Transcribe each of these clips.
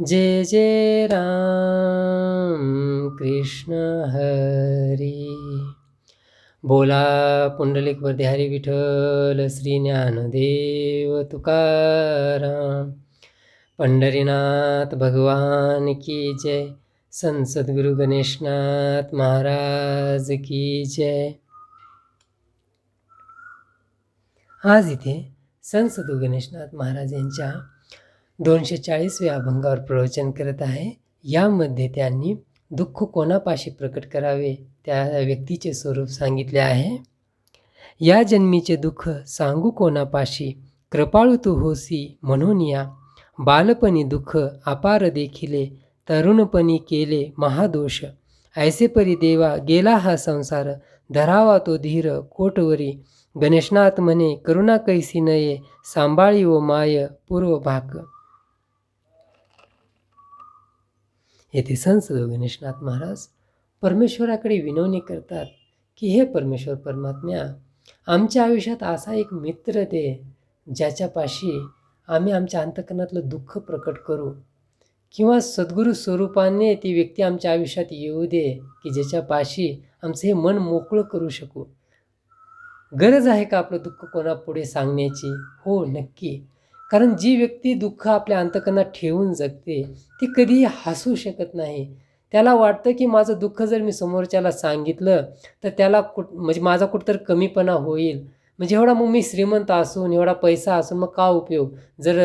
जय जय राम कृष्ण हरी। बोला पुंडलिक हरी विठ्ठल श्री ज्ञानदेव तुकाराम। पंढरीनाथ भगवान की जय संसद्गुरु गणेशनाथ महाराज की जय। आज इथे संत गणेशनाथ महाराज यांच्या दोनशे चाळीसव्या अभंगावर प्रवचन करत आहे. यामध्ये त्यांनी दुःख कोणापाशी प्रकट करावे त्या व्यक्तीचे स्वरूप सांगितले आहे. या जन्मीचे दुःख सांगू कोणापाशी? कृपाळू तू होसी म्हणून या. बालपणी दुःख अपार देखिले तरुणपणी केले महादोष. ऐसे परी देवा गेला हा संसार. धरावा तो धीर कोटवरी. गणेशनाथ म्हणे करुणा कैसी नये सांभाळी व माय पूर्व भाक. येथे संत गणेशनाथ महाराज परमेश्वराकडे विनवणी करतात की हे परमेश्वर परमात्म्या आमच्या आयुष्यात असा एक मित्र दे ज्याच्यापाशी आम्ही आमच्या अंतकरणातलं दुःख प्रकट करू. किंवा सद्गुरू स्वरूपाने ती व्यक्ती आमच्या आयुष्यात येऊ दे की ज्याच्यापाशी आमचं हे मन मोकळं करू शकू. गरज आहे का आपलं दुःख कोणापुढे सांगण्याची? हो नक्की. कारण जी व्यक्ती दुःख आपल्या अंतकरणात ठेवून जगते ती कधीही हसू शकत नाही. त्याला वाटतं की माझं दुःख जर मी समोरच्याला सांगितलं तर त्याला कुठ म्हणजे माझा कुठंतरी कमीपणा होईल. म्हणजे एवढा मग मी श्रीमंत असून एवढा पैसा असून मग का उपयोग? जर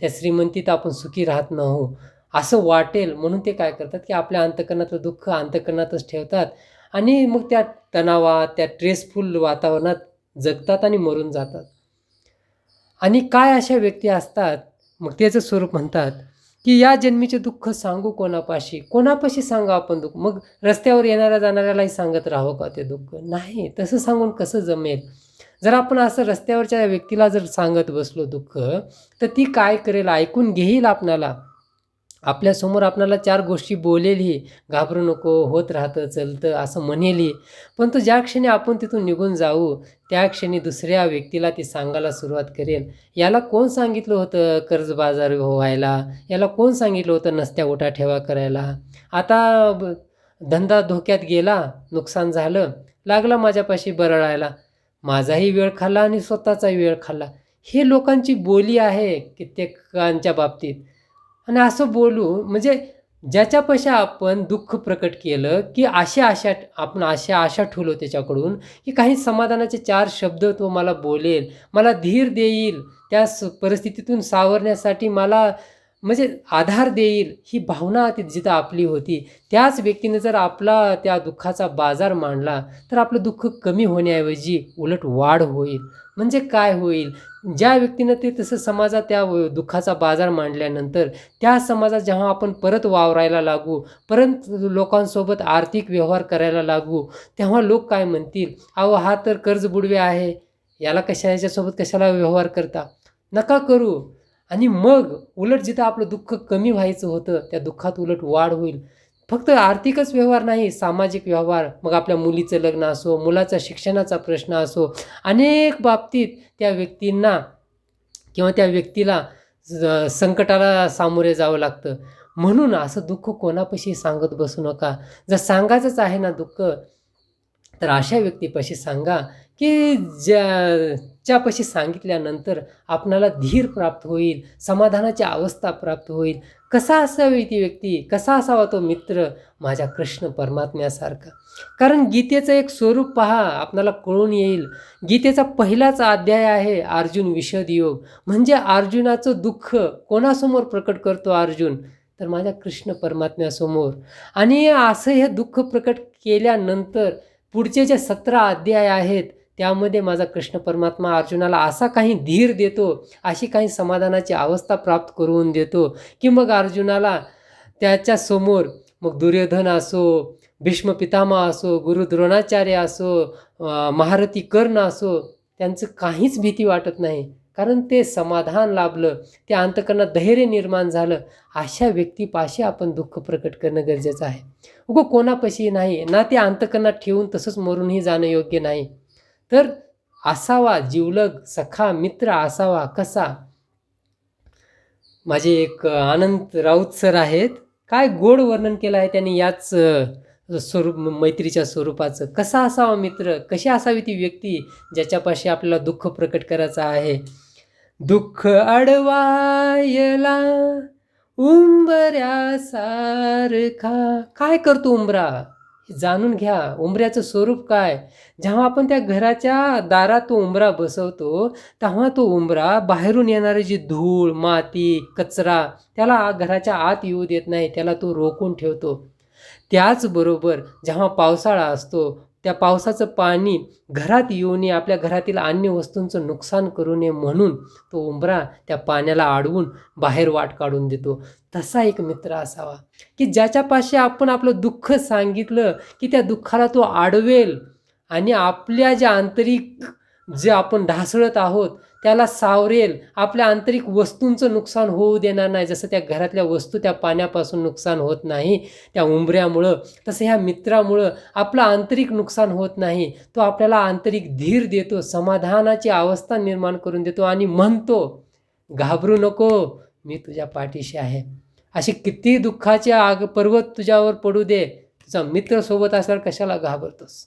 त्या श्रीमंतीत आपण सुखी राहत नाही असं वाटेल म्हणून ते काय करतात की आपल्या अंतकरणातलं दुःख अंतकरणातच ठेवतात आणि मग त्या तणावात त्या ट्रेसफुल वातावरणात जगतात आणि मरून जातात. आणि काय अशा व्यक्ती असतात मग त्याचं स्वरूप म्हणतात की या जन्मीचे दुःख सांगू कोणापाशी? कोणापाशी सांगा आपण दुःख? मग रस्त्यावर येणाऱ्या जाणाऱ्यालाही सांगत राहो का ते दुःख? नाही तसं सांगून कसं जमेल? जर आपण असं रस्त्यावरच्या व्यक्तीला जर सांगत बसलो दुःख तर ती काय करेल? ऐकून घेईल आपणाला. आपल्यासमोर आपल्याला चार गोष्टी बोलेलही घाबरू नको होत राहतं चलतं असं म्हणेलही पण तो ज्या क्षणी आपण तिथून निघून जाऊ त्या क्षणी दुसऱ्या व्यक्तीला ती सांगायला सुरुवात करेल. याला कोण सांगितलं होतं कर्ज बाजार व्हायला? याला कोण सांगितलं होतं नसत्या उठा ठेवा करायला? आता धंदा धोक्यात गेला नुकसान झालं लागला माझ्यापाशी बरळायला. माझाही वेळ खाल्ला आणि स्वतःचाही वेळ खाल्ला. हे लोकांची बोली आहे कित्येकांच्या बाबतीत. आणि असं बोलू म्हणजे ज्याच्यापाशी आपण दुःख प्रकट केलं की अशा आशा आपण अशा आशा ठेवलो त्याच्याकडून की काही समाधानाचे चार शब्द तो मला बोलेल मला धीर देईल त्या परिस्थितीतून सावरण्यासाठी मला म्हणजे आधार देईल ही भावना ती जिथं आपली होती त्याच व्यक्तीने जर आपला त्या दुःखाचा बाजार मांडला तर आपलं दुःख कमी होण्याऐवजी उलट वाढ होईल. म्हणजे काय होईल? ज्या व्यक्तीनं ते तसं समाजात त्या दुःखाचा बाजार मांडल्यानंतर त्या समाजात जेव्हा आपण परत वावरायला लागू परत लोकांसोबत आर्थिक व्यवहार करायला लागू तेव्हा लोक काय म्हणतील? अहो हा तर कर्ज बुडवे आहे. याला कशा याच्यासोबत कशाला व्यवहार करता? नका करू. आणि मग उलट जिथं आपलं दुःख कमी व्हायचं होतं त्या दुःखात उलट वाढ होईल. फक्त आर्थिकच व्यवहार नाही सामाजिक व्यवहार. मग आपल्या मुलीचं लग्न असो मुलाचा शिक्षणाचा प्रश्न असो अनेक बाबतीत त्या व्यक्तींना किंवा त्या व्यक्तीला संकटाला सामोरे जावं लागतं. म्हणून असं दुःख कोणापाशी सांगत बसू नका. जर सांगायचंच आहे ना दुःख तर अशा व्यक्तीपाशी सांगा की ज्या च्यापाशी सांगितल्यानंतर आपणाला धीर प्राप्त होईल समाधानाची अवस्था प्राप्त होईल. कसा असावी ती व्यक्ती? कसा असावा तो मित्र? माझ्या कृष्ण परमात्म्यासारखा. कारण गीतेचं एक स्वरूप पहा आपणाला कळून येईल. गीतेचा पहिलाच अध्याय आहे अर्जुन विशद योग. म्हणजे अर्जुनाचं दुःख कोणासमोर प्रकट करतो अर्जुन? तर माझ्या कृष्ण परमात्म्यासमोर. आणि असं हे दुःख प्रकट केल्यानंतर पुढचे जे सतरा अध्याय आहेत त्यामध्ये माझा कृष्ण परमात्मा अर्जुनाला असा काही धीर देतो अशी काही समाधानाची अवस्था प्राप्त करून देतो की मग अर्जुनाला त्याच्यासमोर मग दुर्योधन असो भीष्म पितामा असो गुरु द्रोणाचार्य असो महारथी कर्ण असो त्यांचं काहीच भीती वाटत नाही. कारण ते समाधान लाभलं ते अंतकरणात धैर्य निर्माण झालं अशा व्यक्तीपाशी आपण दुःख प्रकट करणं गरजेचं आहे. उगो कोणापाशी नाही ना ते अंतकरणात ठेवून तसंच मरूनही जाणं योग्य नाही. तर असावा जिवलग सखा मित्र असावा कसा? माझे एक आनंद राऊत सर आहेत. काय गोड वर्णन केलं आहे त्यांनी याच स्वरूप मैत्रीच्या स्वरूपाचं? कसा असावा मित्र? कशी असावी ती व्यक्ती ज्याच्यापाशी आपल्याला दुःख प्रकट करायचं आहे? दुःख अडवायला उंबऱ्यासारखा. काय करतो उंबरा? जाणून घ्या उंबऱ्याचं स्वरूप काय? जेव्हा आपण त्या घराच्या दारात तो उंबरा बसवतो तेव्हा तो उंबरा बाहेरून येणारी जी धूळ माती कचरा त्याला घराच्या आत येऊ देत नाही त्याला तो रोखून ठेवतो. त्याचबरोबर जेव्हा पावसाळा असतो त्या पावसाचं पाणी घरात येऊ नये आपल्या घरातील अन्य वस्तूंचं नुकसान करू नये म्हणून तो उंबरा त्या पाण्याला अडवून बाहेर वाट काढून देतो. तसा एक मित्र असावा की ज्याच्यापाशी आपण आपलं दुःख सांगितलं की त्या दुःखाला तो आडवेल आणि आपल्या ज्या आंतरिक जे आपण ढासळत आहोत त्याला सावरेल. आपल्या आंतरिक वस्तूंचं नुकसान होऊ देणार नाही. जसं त्या घरातल्या वस्तू त्या पाण्यापासून नुकसान होत नाही त्या उंबऱ्यामुळं. तसं ह्या मित्रामुळं आपलं आंतरिक नुकसान होत नाही. तो आपल्याला आंतरिक धीर देतो समाधानाची अवस्था निर्माण करून देतो आणि म्हणतो घाबरू नको मी तुझ्या पाठीशी आहे. अशी किती दुःखाचे आग पर्वत तुझ्यावर पडू दे. तुझा मित्र सोबत असल्यावर कशाला घाबरतोस?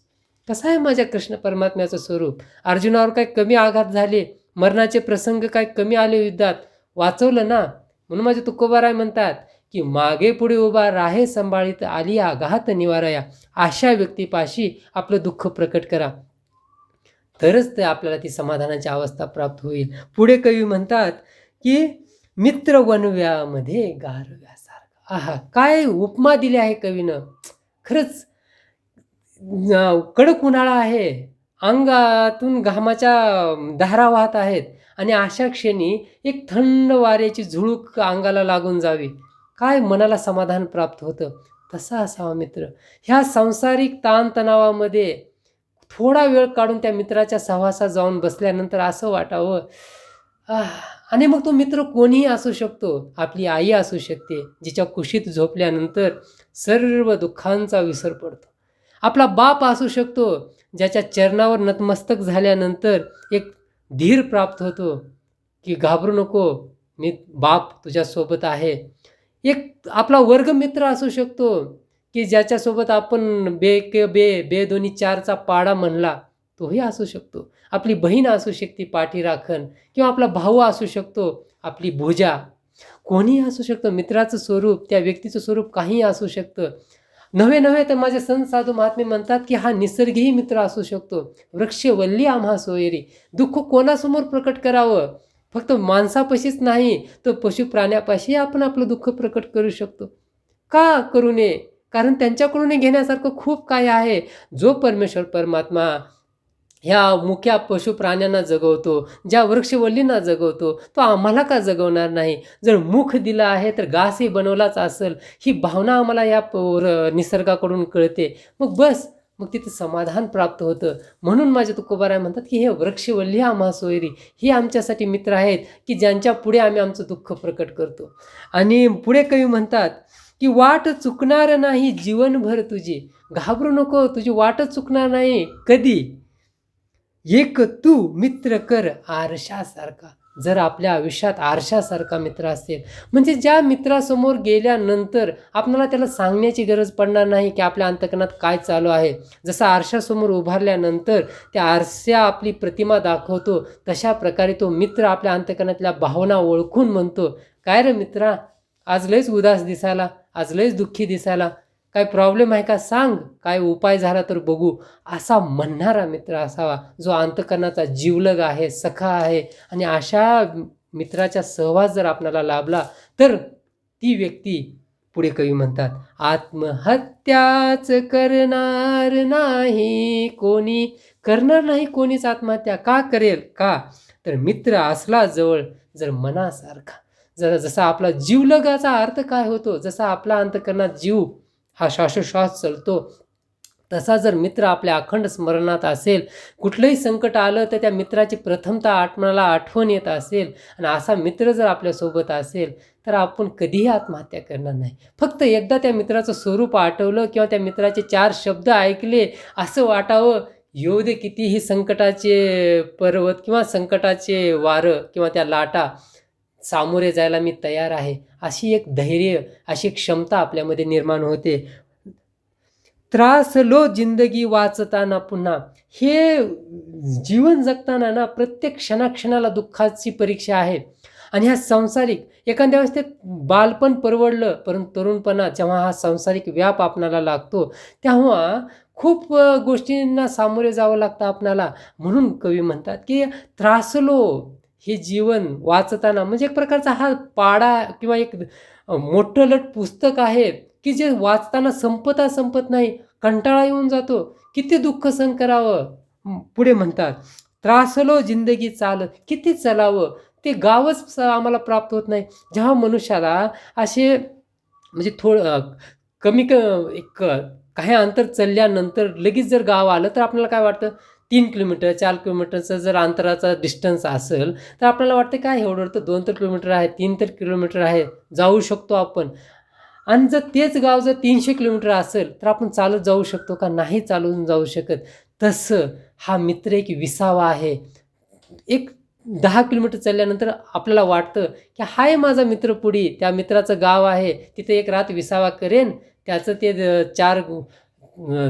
कसं आहे माझ्या कृष्ण परमात्म्याचं स्वरूप? अर्जुनावर काय कमी आघात झाले? मरणाचे प्रसंग काय कमी आले युद्धात? वाचवलं ना? म्हणून माझे तुकोबाराय म्हणतात की मागे पुढे उभा राहे सांभाळीत आली आघात निवाराया. अशा व्यक्तीपाशी आपलं दुःख प्रकट करा. तरच ते आपल्याला ती समाधानाची अवस्था प्राप्त होईल. पुढे कवी म्हणतात की मित्र वनव्यामध्ये गारव्यासारखा. आहा काय उपमा दिली आहे कवीनं? खरंच कडक उन्हाळा आहे. अंगातून घामाच्या धारा वाहत आहेत. आणि अशा क्षणी एक थंड वाऱ्याची झुळूक अंगाला लागून जावी. काय मनाला समाधान प्राप्त होतं? तसा असावा मित्र. ह्या सांसारिक ताणतणावामध्ये थोडा वेळ काढून त्या मित्राच्या सहवासात जाऊन बसल्यानंतर असं वाटावं आणि मग तो मित्र कोणीही असू शकतो. आपली आई असू शकते जिच्या कुशीत झोपल्यानंतर सर्व दुःखांचा विसर पडतो. आपला बाप असू शकतो ज्याच्या चरणावर नतमस्तक झाल्यानंतर एक धीर प्राप्त होतो की घाबरू नको मी बाप तुझ्यासोबत आहे. एक आपला वर्गमित्र असू शकतो की ज्याच्यासोबत आपण बे के बे बे दोन्ही चारचा पाडा म्हणला तोही असू शकतो. आपली बहीण असू शकते पाठी राखण किंवा आपला भाऊ असू शकतो आपली भुजा. कोणीही असू शकतं मित्राचं स्वरूप त्या व्यक्तीचं स्वरूप काहीही असू शकतं. नव्हे नव्हे तर माझे संत साधू महात्मे म्हणतात की हा निसर्गही मित्र असू शकतो. वृक्ष वल्ली आम्हा सोयरी. दुःख कोणासमोर प्रकट करावं? फक्त माणसापाशीच नाही तर पशु प्राण्यापाशी आपण आपलं दुःख प्रकट करू शकतो. का करू नये? कारण त्यांच्याकडून घेण्यासारखं खूप काय आहे. जो परमेश्वर परमात्मा ह्या मुख्या पशु प्राण्यांना जगवतो ज्या वृक्षवल्लींना जगवतो तो आम्हाला का जगवणार नाही? जर मुख दिलं आहे तर घासही बनवलाच असेल. ही भावना आम्हाला या प- निसर्गाकडून कळते. मग बस मग तिथं समाधान प्राप्त होतं. म्हणून माझे तुकोबाराय म्हणतात की हे वृक्षवल्ली आम्हा सोयरी ही आमच्यासाठी मित्र आहेत की ज्यांच्या पुढे आम्ही आमचं दुःख प्रकट करतो. आणि पुढे कवी म्हणतात की वाट चुकणार नाही जीवनभर तुझी. घाबरू नको. तुझी वाट चुकणार नाही. कधी? एक तू मित्र कर आरशासारखा. जर आपल्या आयुष्यात आरशासारखा मित्र असेल म्हणजे ज्या मित्रासमोर गेल्यानंतर आपल्याला त्याला सांगण्याची गरज पडणार नाही की आपल्या अंतकणात काय चालू आहे. जसं आरशासमोर उभारल्यानंतर त्या आरशा आपली प्रतिमा दाखवतो तशा प्रकारे तो मित्र आपल्या अंतकणातल्या भावना ओळखून म्हणतो काय रे मित्रा आज लयच उदास दिसायला आज लयच दुःखी दिसायला काय प्रॉब्लेम आहे का सांग? काय उपाय झाला तर बघू. असा म्हणणारा मित्र असावा जो अंतकरणाचा जीवलग आहे सखा आहे आणि अशा मित्राचा सहवास जर आपणाला लाभला तर ती व्यक्ती पुढे कवी म्हणतात आत्महत्याच करणार नाही कोणी करणार नाही कोणीच आत्महत्या का करेल का? तर मित्र असला जवळ जर मनासारखा जर जसा आपला जीवलगाचा अर्थ काय होतो जसा आपला अंतकरणात जीव हा श्वासोश्वास चालतो. तसा जर मित्र आपल्या अखंड स्मरणात असेल कुठलंही संकट आलं तर त्या मित्राची प्रथमता आत्मनाला आठवण येत असेल आणि असा मित्र जर आपल्यासोबत असेल तर आपण कधीही आत्महत्या करणार नाही. फक्त एकदा त्या मित्राचं स्वरूप आठवलं किंवा त्या मित्राचे चार शब्द ऐकले असं वाटावं येऊ दे कितीही संकटाचे पर्वत किंवा संकटाचे वारं किंवा त्या लाटा सामोरे जायला मी तयार आहे. अशी एक धैर्य अशी क्षमता आपल्यामध्ये निर्माण होते. त्रासलो जिंदगी वाचताना पुन्हा. हे जीवन जगताना ना प्रत्येक क्षणाक्षणाला दुःखाची परीक्षा आहे. आणि ह्या सांसारिक एखाद्या वेळेस ते बालपण परवडलं परंतु तरुणपणा जेव्हा हा सांसारिक व्याप आपणाला लागतो तेव्हा खूप गोष्टींना सामोरे जावं लागतं आपणाला. म्हणून कवी म्हणतात की त्रासलो हे जीवन वाचताना म्हणजे एक प्रकारचा हा पाडा किंवा एक मोठं लट पुस्तक आहे की जे वाचताना संपता संपत नाही कंटाळा येऊन जातो. किती दुःख सहन करावं? पुढे म्हणतात त्रासलो जिंदगी चाल किती चलावं? ते गावच स- आम्हाला प्राप्त होत नाही. जेव्हा मनुष्याला असे म्हणजे थोडं कमी क एक काही अंतर चालल्यानंतर लगेच जर गाव आलं तर आपल्याला काय वाटतं? तीन किलोमीटर चार किलोमीटरचं जर अंतराचा डिस्टन्स असेल तर आपल्याला वाटतं काय एवढं तर दोन तर किलोमीटर आहे तीन तर किलोमीटर आहे जाऊ शकतो आपण. आणि जर तेच गाव जर तीनशे किलोमीटर असेल तर आपण चालत जाऊ शकतो का? नाही चालून जाऊ शकत. तसं हा मित्र एक विसावा आहे. एक दहा किलोमीटर चालल्यानंतर आपल्याला वाटतं की हाय माझा मित्र पुढे त्या मित्राचं गाव आहे तिथे एक रात विसावा करेन त्याचं ते द- चार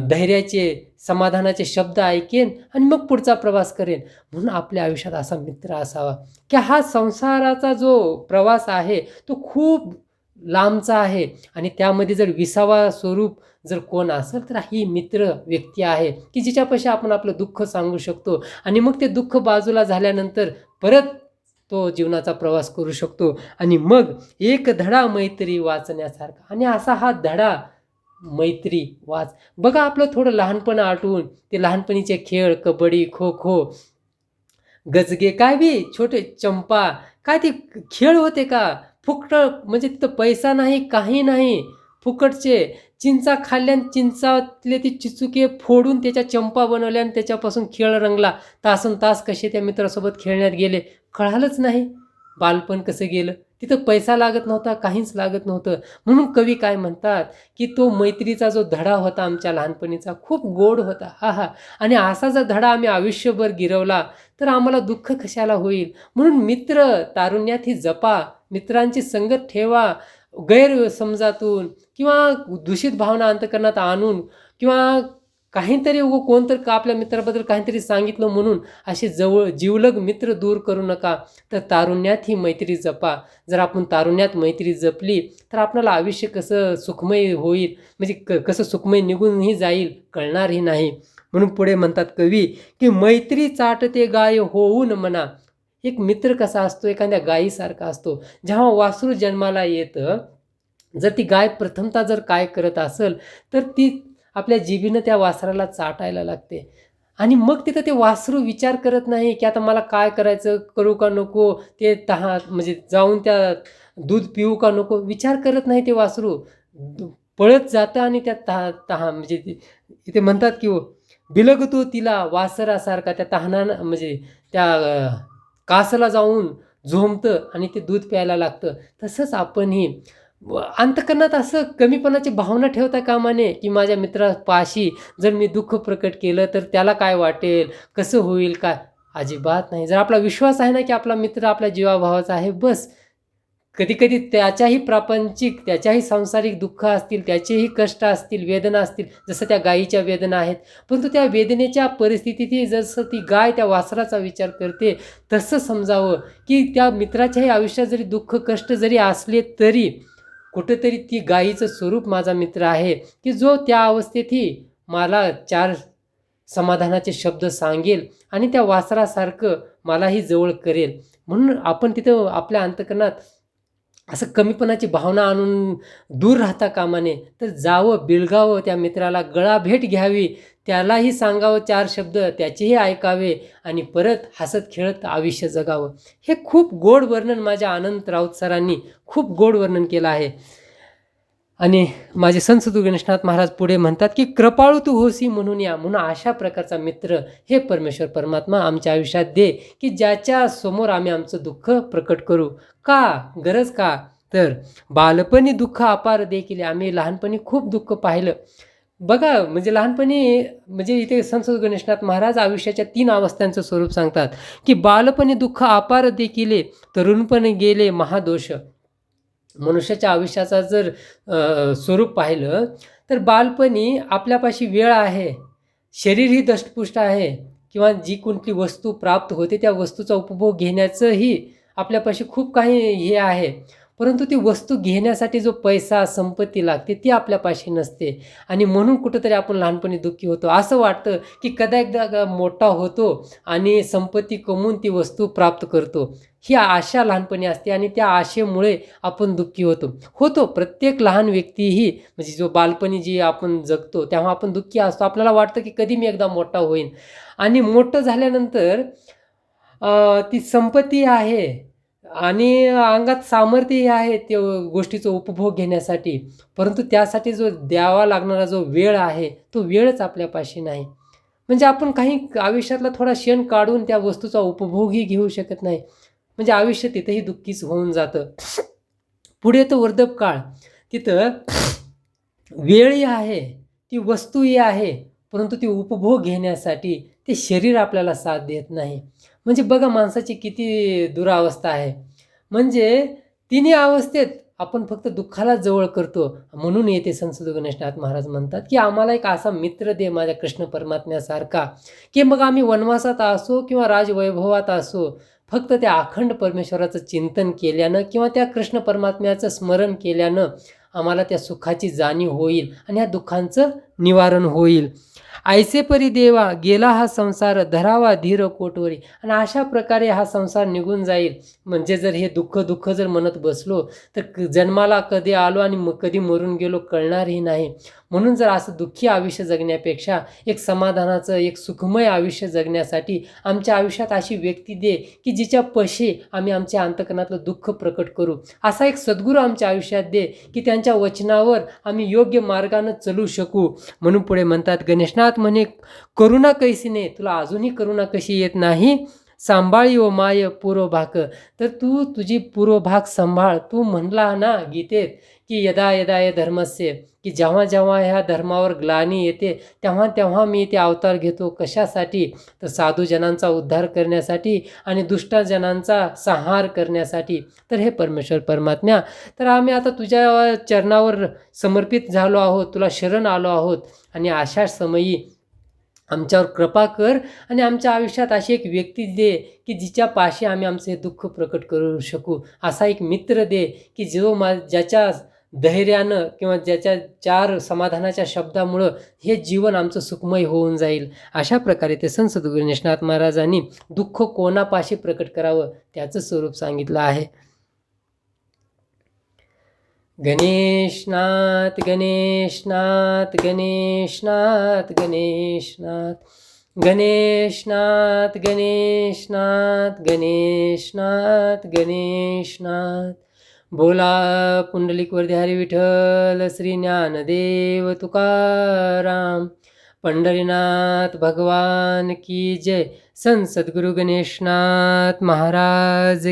धैर्याचे समाधानाचे शब्द ऐकेन आणि मग पुढचा प्रवास करेन. म्हणून आपल्या आयुष्यात असा मित्र असावा. की हा संसाराचा जो प्रवास आहे तो खूप लांबचा आहे आणि त्यामध्ये जर विसावा स्वरूप जर कोण असेल तर ही मित्र व्यक्ती आहे की जिच्यापाशी आपण आपलं दुःख सांगू शकतो आणि मग ते दुःख बाजूला झाल्यानंतर परत तो जीवनाचा प्रवास करू शकतो. आणि मग एक धडा मैत्री वाचण्यासारखा. आणि असा हा धडा मैत्री वाच. बघा आपलं थोडं लहानपण आठवून ते लहानपणीचे खेळ कबड्डी खो खो गजगे काय बी छोटे चंपा काय ते खेळ होते का? फुकट म्हणजे तिथं पैसा नाही काही नाही. फुकटचे. चिंचा खाल्ल्यान चिंचातले ते चिचुके फोडून त्याच्या चंपा बनवल्या आणि त्याच्यापासून खेळ रंगला. तासन तास कसे त्या मित्रासोबत खेळण्यात गेले? कळालंच नाही. बालपण कसं गेलं? तिथं पैसा लागत नव्हता काहीच लागत नव्हतं. म्हणून कवी काय म्हणतात की तो मैत्रीचा जो धडा होता आमच्या लहानपणीचा खूप गोड होता. हा हा. आणि असा जर धडा आम्ही आयुष्यभर गिरवला तर आम्हाला दुःख कशाला होईल? म्हणून मित्र तारुण्यात ही जपा. मित्रांची संगत ठेवा. गैरसमजातून किंवा दूषित भावना अंतकरणात आणून किंवा काहीतरी उगं कोणतर का आपल्या मित्राबद्दल काहीतरी सांगितलं म्हणून असे जवळ जीवलग मित्र दूर करू नका. तर तारुण्यात ही मैत्री जपा. जर आपण तारुण्यात मैत्री जपली तर आपल्याला आयुष्य कसं सुखमय होईल? म्हणजे क कसं सुखमय निघूनही जाईल? कळणारही नाही. म्हणून पुढे म्हणतात कवी की मैत्री चाटते गाय होऊन म्हणा एक मित्र कसा असतो? एखाद्या गायीसारखा असतो. जेव्हा वासरू जन्माला येतं जर ती गाय प्रथमता जर काय करत असेल तर ती आपल्या जिभीनं त्या वासराला चाटायला लागते. आणि मग तिथं ते वासरू विचार करत नाही की आता मला काय करायचं करू का नको ते तहा म्हणजे जाऊन त्या दूध पिऊ का नको विचार करत नाही ते वासरू. पळत जातं आणि त्या तहा तहा म्हणजे ते- इथे म्हणतात की हो, बिलगतो तिला वासरासारखा त्या तहाना म्हणजे त्या कासला जाऊन झोंबतं आणि ते दूध प्यायला लागतं. तसंच आपणही अंतकरणात असं कमीपणाची भावना ठेवता कामा नये की माझ्या मित्रापाशी जर मी दुःख प्रकट केलं तर त्याला काय वाटेल? कसं होईल? काय? अजिबात नाही. जर आपला विश्वास आहे ना की आपला मित्र आपल्या जीवाभावाचा आहे बस. कधीकधी त्याच्याही प्रापंचिक त्याच्याही सांसारिक दुःख असतील त्याचेही कष्ट असतील वेदना असतील जसं त्या गायीच्या वेदना आहेत. परंतु त्या वेदनेच्या परिस्थितीतही जसं ती गाय त्या वासराचा विचार करते तसं समजावं की त्या मित्राच्याही आयुष्यात जरी दुःख कष्ट जरी असले तरी कुठंतरी ती गायीचं स्वरूप माझा मित्र आहे की जो त्या अवस्थेतही मला चार समाधानाचे शब्द सांगेल आणि त्या वासरासारखं मलाही जवळ करेल. म्हणून आपण तिथं आपल्या अंतकरणात असं कमीपणाची भावना आणून दूर राहता कामाने तर जावं बिळगावं त्या मित्राला गळा भेट घ्यावी त्यालाही सांगावं चार शब्द त्याचेही ऐकावे आणि परत हसत खेळत आयुष्य जगावं. हे खूप गोड वर्णन माझ्या अनंत राऊत सरांनी खूप गोड वर्णन केलं आहे. आणि माझे संत गणेशनाथ महाराज पुढे म्हणतात की कृपाळू तू होसी म्हणून या म्हणून अशा प्रकारचा मित्र हे परमेश्वर परमात्मा आमच्या आयुष्यात दे की ज्याच्या समोर आम्ही आमचं दुःख प्रकट करू. का? गरज का? तर बालपणी दुःख अपार देखील आम्ही लहानपणी खूप दुःख पाहिलं. बघा म्हणजे लहानपणी म्हणजे इथे संत गणेशनाथ महाराज आयुष्याच्या तीन अवस्थांचं स्वरूप सांगतात की बालपणी दुःख अपार देखिले तरुणपणे गेले महादोष. मनुष्याच्या आयुष्याचा जर स्वरूप पाहिलं तर बालपणी आपल्यापाशी वेळ आहे शरीर ही दष्टपुष्ट आहे किंवा जी कोणती वस्तू प्राप्त होते त्या वस्तूचा उपभोग घेण्याचंही आपल्यापाशी खूप काही हे आहे. परंतु ती वस्तू घेण्यासाठी जो पैसा संपत्ती लागते ती आपल्यापाशी नसते. आणि म्हणून कुठंतरी आपण लहानपणी दुःखी होतो. असं वाटतं की कदा एकदा मोठा होतो आणि संपत्ती कमवून ती वस्तू प्राप्त करतो. ही आशा लहानपणी असते आणि त्या आशेमुळे आपण दुःखी होतो. होतो प्रत्येक लहान व्यक्तीही म्हणजे जो बालपणी जी आपण जगतो तेव्हा आपण दुःखी असतो. आपल्याला वाटतं की कधी मी एकदा मोठा होईन. आणि मोठं झाल्यानंतर ती संपत्ती आहे. आणि अंगात सामर्थ्यही आहे ते गोष्टीचा उपभोग घेण्यासाठी. परंतु त्यासाठी जो द्यावा लागणारा जो वेळ आहे तो वेळच आपल्यापाशी नाही. म्हणजे आपण काही आयुष्यातला थोडा क्षण काढून त्या वस्तूचा उपभोगही घेऊ शकत नाही. म्हणजे आयुष्य तिथंही दुःखीच होऊन जातं. पुढे तो वर्धप काळ. तिथं वेळही आहे ती वस्तूही आहे परंतु ती उपभोग घेण्यासाठी ते शरीर आपल्याला साथ देत नाही. म्हणजे बघा माणसाची किती दुरावस्था आहे. म्हणजे तिन्ही अवस्थेत आपण फक्त दुःखाला जवळ करतो. म्हणून येते संत गणेशनाथ महाराज म्हणतात की आम्हाला एक असा मित्र दे माझ्या कृष्ण परमात्म्यासारखा की मग आम्ही वनवासात असो किंवा राजवैभवात असो फक्त त्या अखंड परमेश्वराचं चिंतन केल्यानं किंवा त्या कृष्ण परमात्म्याचं स्मरण केल्यानं आम्हाला त्या सुखाची जाणीव होईल आणि या दुःखांचं निवारण होईल. ऐसे परी देवा गेला हा संसार धरावा धीर कोटवरी. आणि अशा प्रकारे हा संसार निघून जाईल. म्हणजे जर हे दुःख दुःख जर म्हणत बसलो तर जन्माला कधी आलो आणि मग कधी मरून गेलो कळणारही नाही. म्हणून जर असं दुःखी आयुष्य जगण्यापेक्षा एक समाधानाचं एक सुखमय आयुष्य जगण्यासाठी आमच्या आयुष्यात अशी व्यक्ती दे की जिच्या पशी आम्ही आमच्या अंतकरणातलं दुःख प्रकट करू. असा एक सद्गुरू आमच्या आयुष्यात दे की त्यांच्या वचनावर आम्ही योग्य मार्गानं चलू शकू. म्हणून पुढे म्हणतात गणेशनाथ म्हणे करुणा नाही तुला अजूनही करुणा कशी येत नाही? सांभाळी व माय पूर्वभाक तर तू तुझी पूर्व भाग सांभाळ. तू म्हणला ना गीतेत की यदा यदा या धर्मस्य की जेव्हा जेव्हा ह्या धर्मावर ग्लानी येते तेव्हा तेव्हा मी ते अवतार घेतो. कशासाठी? तर साधूजनांचा उद्धार करण्यासाठी आणि दुष्टजनांचा संहार करण्यासाठी. तर हे परमेश्वर परमात्म्या. तर आम्ही आता तुझ्या चरणावर समर्पित झालो आहोत तुला शरण आलो आहोत. आणि अशा समयी आमच्यावर कृपा कर आणि आमच्या आयुष्यात अशी एक व्यक्ती दे की जिच्या पाशी आम्ही आमचे हे दुःख प्रकट करू शकू. असा एक मित्र दे की जो मा ज्याच्या धैर्यानं किंवा ज्याच्या चार समाधानाच्या शब्दामुळं हे जीवन आमचं सुखमय होऊन जाईल. अशा प्रकारे ते संत सद्गुरू महाराजांनी दुःख कोणापाशी प्रकट करावं त्याचं स्वरूप सांगितलं आहे. गणेशनाथ गणेशनाथ गणेशनाथ गणेशनाथ गणेशनाथ गणेशनाथ गणेशनाथ गणेशनाथ. बोला पुंडलिक हरी विठ्ठल श्री ज्ञानदेव तुकाराम. पंढरीनाथ भगवान की जय. संत सद्गुरु गणेशनाथ महाराज